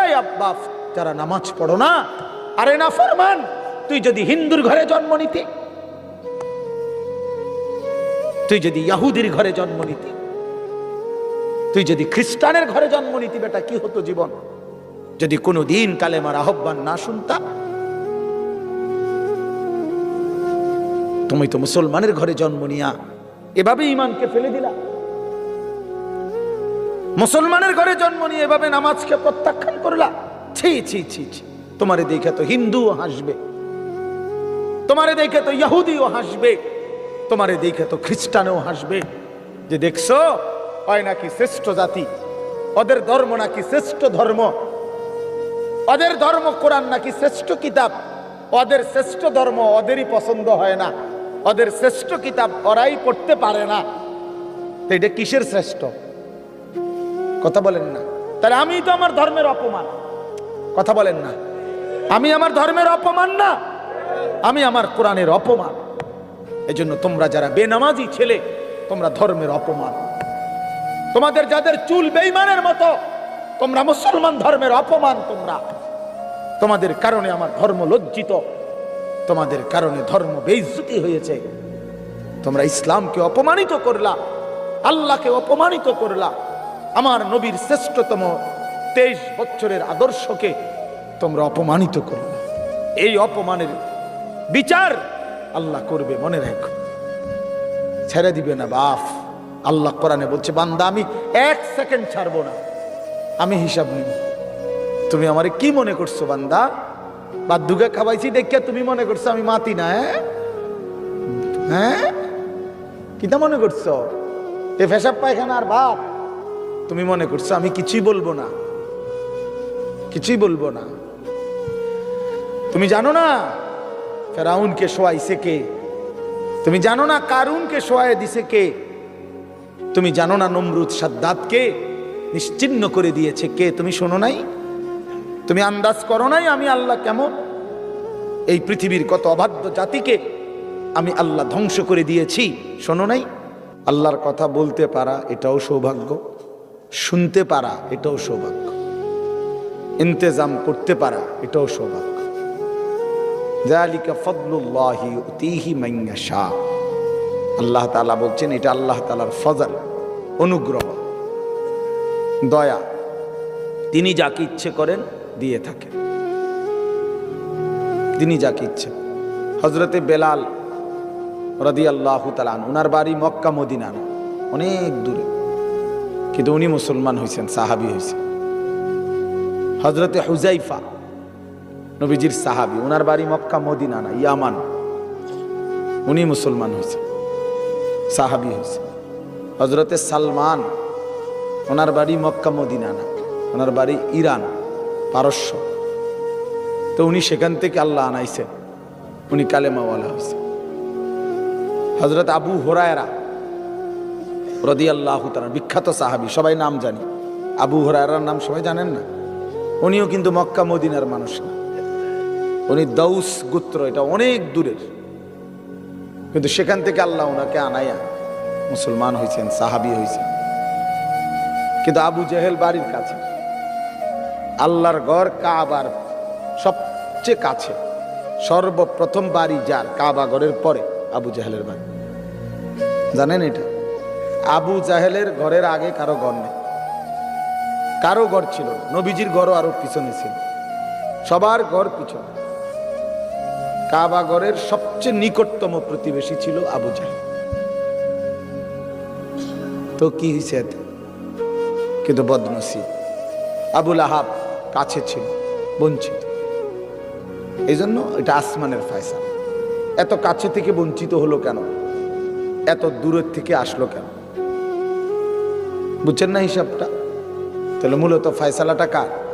এই আব্বা যারা নামাজ পড়ো না, আরে না ফরমান, তুই যদি হিন্দুর ঘরে জন্ম নিতি, তুই যদি ইয়াহুদির ঘরে জন্ম নিতি, তুই যদি খ্রিস্টানের ঘরে জন্ম নিতি, বেটা, কি হতো জীবন? যদি কোনো দিন কালেমার আহ্বান না শুনতা, তুমি তো মুসলমানের ঘরে জন্ম নিয়া, এভাবে ইমানকে ফেলে দিলা। মুসলমানের ঘরে জন্ম নিয়ে এভাবে নামাজকে প্রত্যাখ্যান করলা? ছি ছি ছি ছি। তোমারে দেখে তো হিন্দুও হাসবে। তোমারে দেখে তো ইহুদিও হাসবে। তোমারে দেখে তো খ্রিস্টানও হাসবে। যে দেখছ, হয় নাকি শ্রেষ্ঠ জাতি? ওদের ধর্ম নাকি শ্রেষ্ঠ ধর্ম? ওদের ধর্ম কোরআন নাকি শ্রেষ্ঠ কিতাব? ওদের শ্রেষ্ঠ ধর্ম ওদেরই পছন্দ হয় না। ওদের শ্রেষ্ঠ কিতাব ওরাই পড়তে পারে না। তো এটা কিসের শ্রেষ্ঠ? কথা বলেন না। তাহলে আমি তো আমার ধর্মের অপমান। কথা বলেন না। আমি আমার ধর্মের অপমান না। আমি আমার কোরআনের অপমান। এজন্য তোমরা যারা বেনামাজি ছেলে তোমরা ধর্মের অপমান। তোমাদের যাদের চুল বেইমানের মতো তোমরা মুসলমান ধর্মের অপমান তোমরা। তোমাদের কারণে আমার ধর্ম লজ্জিত। তোমাদের কারণে ধর্ম বেইজ্জতি হয়েছে। তোমরা ইসলামকে অপমানিত করলা আল্লাহকে অপমানিত করলা। আমার নবীর শ্রেষ্ঠতম তেইশ বছরের আদর্শকে তোমরা অপমানিত করলা এই অপমানের বিচার আল্লাহ করবে, মনে রাখো। ছেড়ে দিবে না, বাপ। আল্লাহ কোরআনে বলছে, বান্দা, আমি এক সেকেন্ড ছাড়বো না। আমি হিসাব নিব। তুমি আমারে কি মনে করছ, বান্দা? বাদ্যুকে খাওয়াইছি দেখে তুমি মনে করছ আমি মাতি না হ্যাঁ? হ্যাঁ? মনে করছ? এ ফেসাব পায়খানা আর বাপ। তুমি মনে করছ, আমি কিছুই বলব না। কিছুই বলব না। তুমি জানো না ফেরাউনকে শোয়াইছে কে? তুমি জানো না কারুনকে শোয়াই দিছে কে? তুমি জানো না নমরুদ সাদ্দাতকে নিশ্চিন্ন করে দিয়েছে কে? তুমি শোনো নাই? তুমি আন্দাজ করো নাই আমি আল্লাহ কেমন? এই পৃথিবীর কত অবাধ্য জাতিকে আমি আল্লাহ ধ্বংস করে দিয়েছি, শোনো নাই? আল্লাহর কথা বলতে পারা এটাও সৌভাগ্য। শুনতে পারা এটাও সৌভাগ্য। ইন্তেজাম করতে পারা এটাও সৌভাগ্য। জালিকা ফদলুল্লাহি উতিহি মাইয়াশা আল্লাহ তাআলা বলছেন এটা আল্লাহ তাআলার ফজল অনুগ্রহ দয়া। তিনি যাকে ইচ্ছে করেন দিয়ে থাকেন। তিনি যাকে ইচ্ছে হজরতে বেলাল রদি আল্লাহ তালান ওনার বাড়ি মক্কা মদিনা না, অনেক দূরে। কিন্তু উনি মুসলমান হয়েছেন সাহাবি হয়েছেন হজরতে হুজাইফা নবীজির সাহাবি ওনার বাড়ি মক্কা, মদিনা না, ইয়ামান। উনি মুসলমান হয়েছে সাহাবি হয়েছে হজরতে সালমান ওনার বাড়ি মক্কা, মদিনা না ওনার বাড়ি ইরান, পারস্য। তো উনি সেখান থেকে আল্লাহ আনাইছেন, উনি কালেমাওয়ালা হয়েছে হজরত আবু হোরায়রা রদি আল্লাহ তারা বিখ্যাত সাহাবি, সবাই নাম জানি। আবু হোরায়রার নাম সবাই জানেন না? উনিও কিন্তু মক্কা, মদিনার মানুষ না। উনি দৌস গোত্র, এটা অনেক দূরের। কিন্তু সেখান থেকে আল্লাহ ওনাকে আনাইয়া মুসলমান হয়েছেন সাহাবি হয়েছেন কিন্তু আবু জেহেল বাড়ির কাছে। আল্লাহর ঘর কাবার সবচেয়ে কাছে। সর্বপ্রথম বাড়ি যার, কাবা ঘরের পরে আবু জাহেলের বাড়ি। জানেন এটা? আবু জাহেলের ঘরের আগে কারও ঘর নেই। কারও ঘর ছিল। নবীজির ঘরও আরও পিছনে ছিল। সবার ঘর পিছনে। কাবা ঘরের সবচেয়ে নিকটতম প্রতিবেশী ছিল আবু জাহেল। তো কি হয়েছে এতে? কিন্তু বদনসিব। আবুল আহাব কাছে ছিল, বঞ্চিত। এই জন্য এটা আসমানের ফায়সা এত কাছে থেকে বঞ্চিত হলো কেন? এত দূরের থেকে আসলো কেন? বুঝছেন না হিসাবটা? তাহলে মূলত ফয়সালাটা কার?